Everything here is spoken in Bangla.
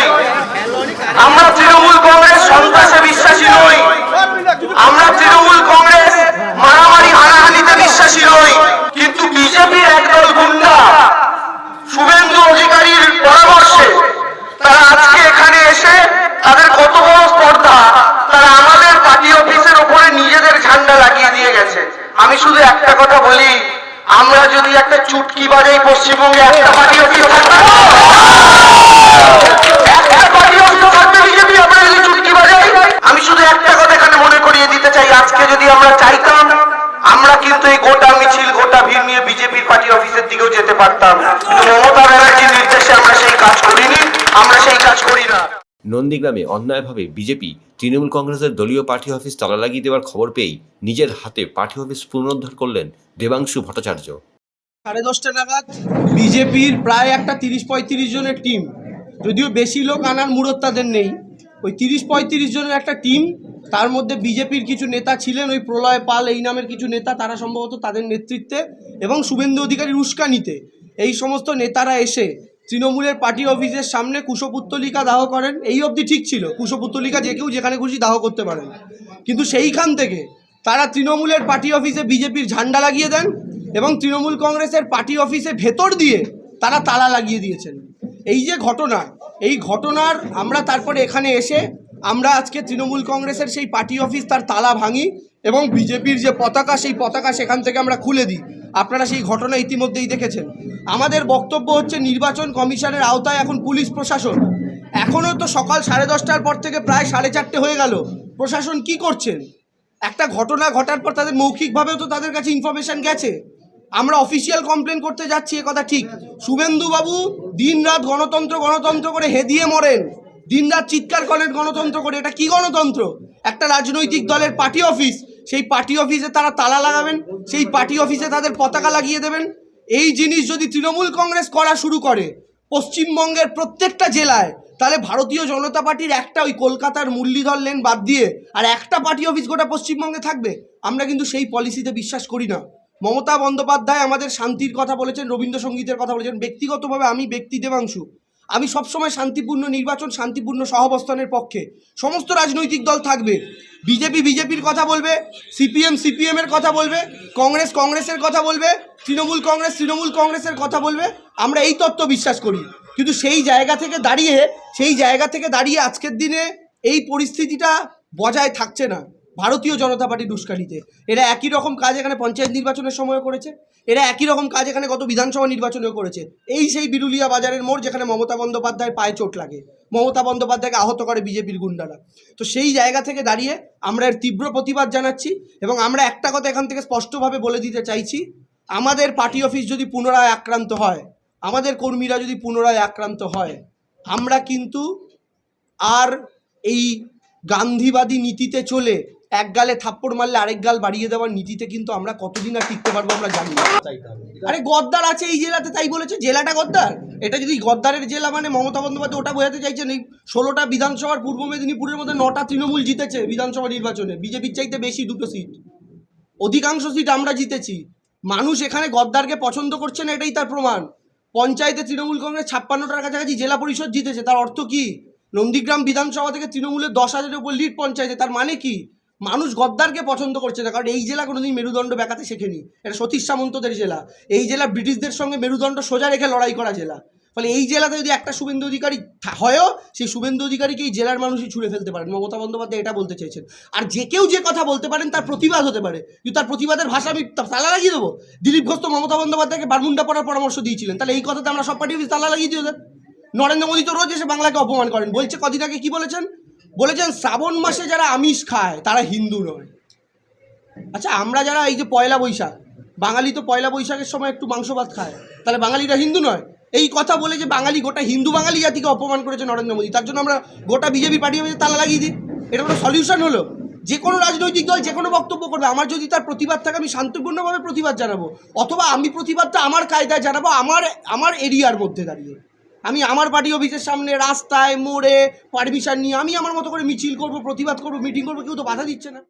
নই। আমরা তৃণমূল কংগ্রেস সন্ত্রাসে বিশ্বাসী নই। আমরা তৃণমূল কংগ্রেস মারামারি হানাহানিতে বিশ্বাসী নই। কিন্তু বিজেপির একদল গুন্ডা, শুভেন্দু অধিকারীর পরামর্শে তারা আজকে এখানে এসে তাদের কত বড় স্পর্ধা, তারা আমাদের পার্টি অফিসের উপরে নিজেদের ঝান্ডা লাগিয়ে দিয়ে গেছে। আমি শুধু একটা কথা বলি, আমরা যদি একটা চুটকি বাজাই পশ্চিমবঙ্গে একটা পার্টি অফিস থাকবে মমতা ব্যানার্জির নির্দেশে আমরা সেই কাজ করিনি আমরা সেই কাজ করি না। নন্দীগ্রামে অন্যায়ভাবে বিজেপি তৃণমূল কংগ্রেসের দলীয় পার্টি অফিস তালা লাগিয়ে দেওয়ার খবর পেয়েই নিজের হাতে পার্টি অফিস পুনরুদ্ধার করলেন দেবাংশু ভট্টাচার্য। সাড়ে দশটা নাগাদ বিজেপির প্রায় একটা তিরিশ পঁয়ত্রিশ জনের টিম যদিও বেশি লোক আনার মুরত তাদের নেই ওই তিরিশ পঁয়ত্রিশ জনের একটা টিম তার মধ্যে বিজেপির কিছু নেতা ছিলেন ওই প্রলয় পাল এই নামের কিছু নেতা তারা সম্ভবত তাদের নেতৃত্বে এবং শুভেন্দু অধিকারীর উস্কানিতে এই সমস্ত নেতারা এসে তৃণমূলের পার্টি অফিসের সামনে কুশপুত্তলিকা দাহ করেন। এই অবধি ঠিক ছিল, কুশপুত্তলিকা যে কেউ যেখানে খুশি দাহ করতে পারেন। কিন্তু সেইখান থেকে তারা তৃণমূলের পার্টি অফিসে বিজেপির ঝান্ডা লাগিয়ে দেন এবং তৃণমূল কংগ্রেসের পার্টি অফিসে ভেতর দিয়ে তারা তালা লাগিয়ে দিয়েছেন। এই যে ঘটনা, এই ঘটনার আমরা তারপরে এখানে এসে আমরা আজকে তৃণমূল কংগ্রেসের সেই পার্টি অফিস তার তালা ভাঙি এবং বিজেপির যে পতাকা, সেই পতাকা সেখান থেকে আমরা খুলে দিই। আপনারা সেই ঘটনা ইতিমধ্যেই দেখেছেন। আমাদের বক্তব্য হচ্ছে নির্বাচন কমিশনের আওতায় এখন পুলিশ প্রশাসন। এখনও তো সকাল সাড়ে দশটার পর থেকে প্রায় সাড়ে চারটে হয়ে গেল। প্রশাসন কি করছেন? একটা ঘটনা ঘটার পর তাদের মৌখিকভাবেও তো তাদের কাছে ইনফরমেশন গেছে। আমরা অফিসিয়াল কমপ্লেন করতে যাচ্ছি কথা ঠিক। শুভেন্দু বাবু দিনরাত গণতন্ত্র গণতন্ত্র করে হেদিয়ে মরেন। দিনরাত চিৎকার করেন গণতন্ত্র করে। এটা কি গণতন্ত্র? একটা রাজনৈতিক দলের পার্টি অফিস। সেই পার্টি অফিসে তারা তালা লাগাবেন, সেই পার্টি অফিসে তাদের পতাকা লাগিয়ে দেবেন। এই জিনিস যদি তৃণমূল কংগ্রেস করা শুরু করে, পশ্চিমবঙ্গের প্রত্যেকটা জেলায়, তাহলে ভারতীয় জনতা পার্টির একটা ওই কলকাতার মুরলীধর লেন বাদ দিয়ে আর একটা পার্টি অফিস গোটা পশ্চিমবঙ্গে থাকবে? আমরা কিন্তু সেই পলিসিতে বিশ্বাস করি না। মমতা বন্দ্যোপাধ্যায় আমাদের শান্তির কথা বলেছেন, রবীন্দ্রসঙ্গীতের কথা বলেছেন। ব্যক্তিগতভাবে আমি ব্যক্তি দেবাংশু। আমি সবসময় শান্তিপূর্ণ নির্বাচন, শান্তিপূর্ণ সহাবস্থানের পক্ষে। সমস্ত রাজনৈতিক দল থাকবে। বিজেপি বিজেপির কথা বলবে, সিপিএম সিপিএমের কথা বলবে, কংগ্রেস কংগ্রেসের কথা বলবে, তৃণমূল কংগ্রেস তৃণমূল কংগ্রেসের কথা বলবে। আমরা এই তত্ত্ব বিশ্বাস করি। কিন্তু সেই জায়গা থেকে দাঁড়িয়ে, সেই জায়গা থেকে দাঁড়িয়ে আজকের দিনে এই পরিস্থিতিটা বজায় থাকছে না। ভারতীয় জনতা পার্টি উস্কানিতে এরা একই রকম কাজ এখানে পঞ্চায়েত নির্বাচনের সময় করেছে। এরা একই রকম কাজ এখানে গত বিধানসভা নির্বাচনেও করেছে। এই সেই বিরুলিয়া বাজারের মোড় যেখানে মমতা বন্দ্যোপাধ্যায়ের পায়ে চোট লাগে। মমতা বন্দ্যোপাধ্যায়কে আহত করে বিজেপির গুন্ডারা। তো সেই জায়গা থেকে দাঁড়িয়ে আমরা এর তীব্র প্রতিবাদ জানাচ্ছি এবং আমরা একটা কথা এখান থেকে স্পষ্টভাবে বলে দিতে চাইছি, আমাদের পার্টি অফিস যদি পুনরায় আক্রান্ত হয়, আমাদের কর্মীরা যদি পুনরায় আক্রান্ত হয়, আমরা কিন্তু আর এই গান্ধীবাদী নীতিতে চলে এক গালে থাপ্পড় মারলে আরেক গাল বাড়িয়ে দেওয়ার নীতিতে কিন্তু আমরা কতদিন আর টিকতে পারব আমরা জানি না। আরে গদ্দার আছে এই জেলাতে, তাই বলেছে? জেলাটা গদ্দার? এটা যদি গদ্দারের জেলা মানে মমতা বন্দ্যোপাধ্যায়, ওটা বোঝাতে চাইছেন এই ষোলোটা বিধানসভার পূর্ব মেদিনীপুরের মধ্যে নটা তৃণমূল জিতেছে বিধানসভা নির্বাচনে। বিজেপির চাইতে বেশি দুটো সিট। অধিকাংশ সিট আমরা জিতেছি। মানুষ এখানে গদ্দারকে পছন্দ করছে না, এটাই তার প্রমাণ। পঞ্চায়েতে তৃণমূল কংগ্রেস ছাপ্পান্নটার কাছাকাছি জেলা পরিষদ জিতেছে। তার অর্থ কি? নন্দীগ্রাম বিধানসভা থেকে তৃণমূলের দশ হাজারের উপর লিড পঞ্চায়েতে, তার মানে কি? মানুষ গদ্দারকে পছন্দ করছে না, কারণ এই জেলা কোনোদিন মেরুদণ্ড বেঁকাতে শেখেনি। এটা সতীশ সামন্তদের জেলা। এই জেলা ব্রিটিশদের সঙ্গে মেরুদণ্ড সোজা রেখে লড়াই করা জেলা। ফলে এই জেলাতে যদি একটা শুভেন্দু অধিকারী হয়ও, সেই শুভেন্দু অধিকারীকে এই জেলার মানুষই ছুঁড়ে ফেলতে পারেন। মমতা বন্দ্যোপাধ্যায় এটা বলতে চাইছেন আর যে কেউ যে কথা বলতে পারেন, তার প্রতিবাদ হতে পারে। কিন্তু তার প্রতিবাদের ভাষা আমি তালা লাগিয়ে দেবো। দিলীপ ঘোষ তো মমতা বন্দ্যোপাধ্যায়কে বারমুন্ডা পড়ার পরামর্শ দিয়েছিলেন। তাহলে এই কথাতে আমরা সব পার্টি তালা লাগিয়ে দিয়ে নরেন্দ্র মোদী তো রোজ এসে বাংলাকে অপমান করেন। বলছে কদিন আগে কি বলেছেন? বলেছেন শ্রাবণ মাসে যারা আমিষ খায়, তারা হিন্দু নয়। আচ্ছা আমরা যারা এই যে পয়লা বৈশাখ, বাঙালি তো পয়লা বৈশাখের সময় একটু মাংস ভাত খায়, তাহলে বাঙালিরা হিন্দু নয়। এই কথা বলে যে বাঙালি, গোটা হিন্দু বাঙালি জাতিকে অপমান করেছে নরেন্দ্র মোদী, তার জন্য আমরা গোটা বিজেপি পার্টি তালা লাগিয়ে দিই। এটা কোনো সলিউশন হলো? যে কোনো রাজনৈতিক দল যে কোনো বক্তব্য করবে। আমার যদি তার প্রতিবাদ থাকে, আমি শান্তিপূর্ণভাবে প্রতিবাদ জানাব। অথবা আমি প্রতিবাদটা আমার কায়দায় জানাব, আমার আমার এরিয়ার মধ্যে দাঁড়িয়ে। আমি আমার পার্টি অফিসের সামনে রাস্তায় মোড়ে পারমিশন নিয়ে আমি আমার মতো করে মিছিল করব, প্রতিবাদ করব মিটিং করব, কেউ তো বাধা দিচ্ছে না।